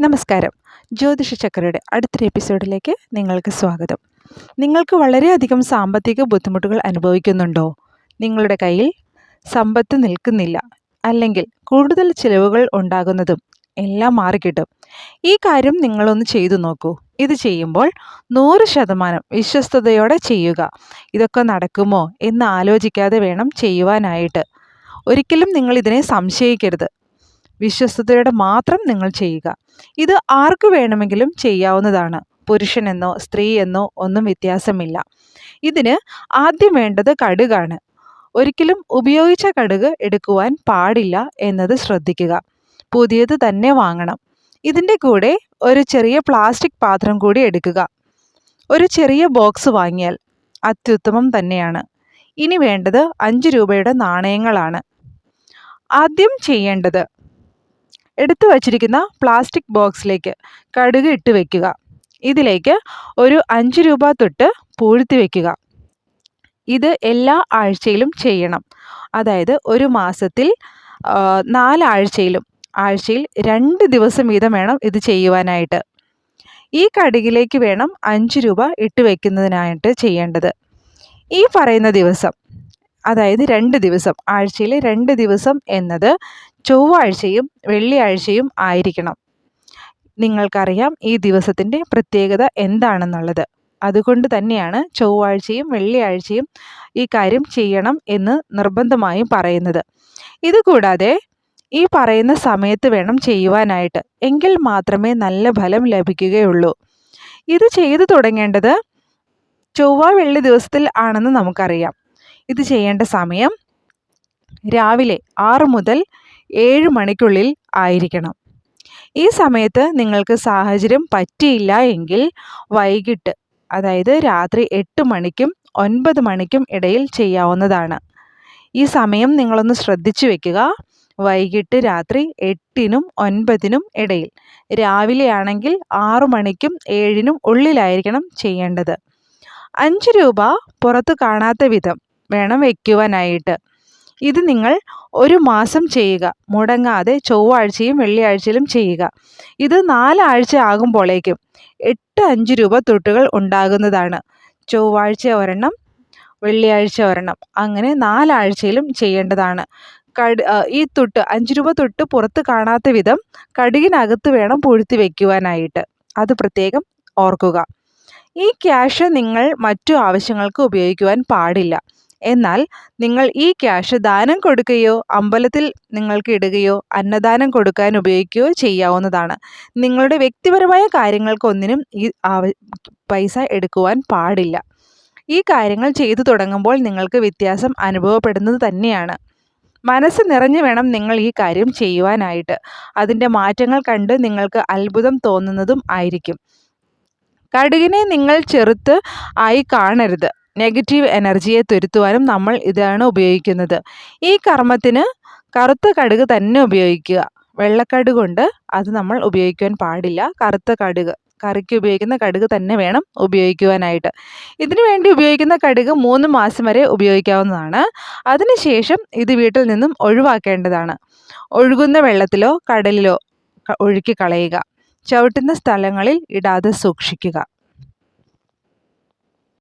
നമസ്കാരം. ജ്യോതിഷ ചക്രയുടെ അടുത്ത എപ്പിസോഡിലേക്ക് നിങ്ങൾക്ക് സ്വാഗതം. നിങ്ങൾക്ക് വളരെയധികം സാമ്പത്തിക ബുദ്ധിമുട്ടുകൾ അനുഭവിക്കുന്നുണ്ടോ? നിങ്ങളുടെ കയ്യിൽ സമ്പത്ത് നിൽക്കുന്നില്ല. അല്ലെങ്കിൽ കൂടുതൽ ചിലവുകൾ ഉണ്ടാകുന്നതും എല്ലാം മാറിക്കിട്ടും. ഈ കാര്യം നിങ്ങളൊന്ന് ചെയ്തു നോക്കൂ. ഇത് ചെയ്യുമ്പോൾ നൂറ് ശതമാനം വിശ്വസ്തയോടെ ചെയ്യുക. ഇതൊക്കെ നടക്കുമോ എന്ന് ആലോചിക്കാതെ വേണം ചെയ്യുവാനായിട്ട്. ഒരിക്കലും നിങ്ങൾ ഇതിനെ സംശയിക്കരുത്. വിശ്വസ്തയോടെ മാത്രം നിങ്ങൾ ചെയ്യുക. ഇത് ആർക്കു വേണമെങ്കിലും ചെയ്യാവുന്നതാണ്. പുരുഷനെന്നോ സ്ത്രീ എന്നോ ഒന്നും വ്യത്യാസമില്ല. ഇതിന് ആദ്യം വേണ്ടത് കടുകാണ്. ഒരിക്കലും ഉപയോഗിച്ച കടുക് എടുക്കുവാൻ പാടില്ല എന്നത് ശ്രദ്ധിക്കുക. പുതിയത് തന്നെ വാങ്ങണം. ഇതിന്റെ കൂടെ ഒരു ചെറിയ പ്ലാസ്റ്റിക് പാത്രം കൂടി എടുക്കുക. ഒരു ചെറിയ ബോക്സ് വാങ്ങിയാൽ അത്യുത്തമം തന്നെയാണ്. ഇനി വേണ്ടത് അഞ്ച് രൂപയുടെ നാണയങ്ങളാണ്. ആദ്യം ചെയ്യേണ്ടത് എടുത്തു വച്ചിരിക്കുന്ന പ്ലാസ്റ്റിക് ബോക്സിലേക്ക് കടുക് ഇട്ട് വയ്ക്കുക ഇതിലേക്ക് ഒരു അഞ്ച് രൂപ തൊട്ട് പൂഴ്ത്തി വയ്ക്കുക ഇത് എല്ലാ ആഴ്ചയിലും ചെയ്യണം. അതായത് ഒരു മാസത്തിൽ നാലാഴ്ചയിലും ആഴ്ചയിൽ രണ്ട് ദിവസം വീതം വേണം ഇത് ചെയ്യുവാനായിട്ട്. ഈ കടുകിലേക്ക് വേണം അഞ്ച് രൂപ ഇട്ട് വയ്ക്കുന്നതിനായിട്ട് ചെയ്യേണ്ടത്. ഈ പറയുന്ന ദിവസം അതായത് രണ്ട് ദിവസം ആഴ്ചയിലെ രണ്ട് ദിവസം എന്നത് ചൊവ്വാഴ്ചയും വെള്ളിയാഴ്ചയും ആയിരിക്കണം. നിങ്ങൾക്കറിയാം ഈ ദിവസത്തിന്റെ പ്രത്യേകത എന്താണെന്നുള്ളത്. അതുകൊണ്ട് തന്നെയാണ് ചൊവ്വാഴ്ചയും വെള്ളിയാഴ്ചയും ഈ കാര്യം ചെയ്യണം എന്ന് നിർബന്ധമായും പറയുന്നത്. ഇതുകൂടാതെ ഈ പറയുന്ന സമയത്ത് വേണം ചെയ്യുവാനായിട്ട്. എങ്കിൽ മാത്രമേ നല്ല ഫലം ലഭിക്കുകയുള്ളൂ. ഇത് ചെയ്തു തുടങ്ങേണ്ടത് ചൊവ്വ വെള്ളി ദിവസത്തിൽ ആണെന്ന് നമുക്കറിയാം. ഇത് ചെയ്യേണ്ട സമയം രാവിലെ ആറ് മുതൽ ഏഴ് മണിക്കുള്ളിൽ ആയിരിക്കണം. ഈ സമയത്ത് നിങ്ങൾക്ക് സാഹചര്യം പറ്റിയില്ല എങ്കിൽ വൈകിട്ട് അതായത് രാത്രി എട്ട് മണിക്കും ഒൻപത് മണിക്കും ഇടയിൽ ചെയ്യാവുന്നതാണ്. ഈ സമയം നിങ്ങളൊന്ന് ശ്രദ്ധിച്ചു വെക്കുക. വൈകിട്ട് രാത്രി എട്ടിനും ഒൻപതിനും ഇടയിൽ രാവിലെ ആണെങ്കിൽ ആറു മണിക്കും ഏഴിനും ഉള്ളിലായിരിക്കണം ചെയ്യേണ്ടത്. അഞ്ച് രൂപ പുറത്ത് കാണാത്ത വിധം വേണം വയ്ക്കുവാനായിട്ട് ഇത് നിങ്ങൾ ഒരു മാസം ചെയ്യുക. മുടങ്ങാതെ ചൊവ്വാഴ്ചയും വെള്ളിയാഴ്ചയിലും ചെയ്യുക. ഇത് നാലാഴ്ച ആകുമ്പോഴേക്കും എട്ട് അഞ്ച് രൂപ തൊട്ടുകൾ ഉണ്ടാകുന്നതാണ്. ചൊവ്വാഴ്ച ഒരെണ്ണം വെള്ളിയാഴ്ച ഒരെണ്ണം. അങ്ങനെ നാലാഴ്ചയിലും ചെയ്യേണ്ടതാണ്. കട് ഈ തൊട്ട് അഞ്ച് രൂപ തൊട്ട് പുറത്ത് കാണാത്ത വിധം കടുകിനകത്ത് വേണം പൊഴുത്തി വയ്ക്കുവാനായിട്ട് അത് പ്രത്യേകം ഓർക്കുക. ഈ ക്യാഷ് നിങ്ങൾ മറ്റു ആവശ്യങ്ങൾക്ക് ഉപയോഗിക്കുവാൻ പാടില്ല. എന്നാൽ നിങ്ങൾ ഈ ക്യാഷ് ദാനം കൊടുക്കുകയോ അമ്പലത്തിൽ നിങ്ങൾക്ക് ഇടുകയോ അന്നദാനം കൊടുക്കാൻ ഉപയോഗിക്കുകയോ ചെയ്യാവുന്നതാണ്. നിങ്ങളുടെ വ്യക്തിപരമായ കാര്യങ്ങൾക്കൊന്നിനും ഈ പൈസ എടുക്കുവാൻ പാടില്ല. ഈ കാര്യങ്ങൾ ചെയ്തു തുടങ്ങുമ്പോൾ നിങ്ങൾക്ക് വ്യത്യാസം അനുഭവപ്പെടുന്നത് തന്നെയാണ്. മനസ്സ് നിറഞ്ഞു വേണം നിങ്ങൾ ഈ കാര്യം ചെയ്യുവാനായിട്ട്. അതിന്റെ മാറ്റങ്ങൾ കണ്ട് നിങ്ങൾക്ക് അത്ഭുതം തോന്നുന്നതും ആയിരിക്കും. കടുകിനെ നിങ്ങൾ ചെറുത്ത് ആയി കാണരുത്. നെഗറ്റീവ് എനർജിയെ തുരുത്തുവാനും നമ്മൾ ഇതാണ് ഉപയോഗിക്കുന്നത്. ഈ കർമ്മത്തിന് കറുത്ത കടുക് തന്നെ ഉപയോഗിക്കുക. വെള്ളക്കടുക് കൊണ്ട് അത് നമ്മൾ ഉപയോഗിക്കുവാൻ പാടില്ല. കറുത്ത കടുക് കറിക്ക് ഉപയോഗിക്കുന്ന കടുക് തന്നെ വേണം ഉപയോഗിക്കുവാനായിട്ട്. ഇതിനു വേണ്ടി ഉപയോഗിക്കുന്ന കടുക് മൂന്ന് മാസം വരെ ഉപയോഗിക്കാവുന്നതാണ്. അതിനുശേഷം ഇത് വീട്ടിൽ നിന്നും ഒഴിവാക്കേണ്ടതാണ്. ഒഴുകുന്ന വെള്ളത്തിലോ കടലിലോ ഒഴുക്കി കളയുക. ചവിട്ടുന്ന സ്ഥലങ്ങളിൽ ഇടാതെ സൂക്ഷിക്കുക.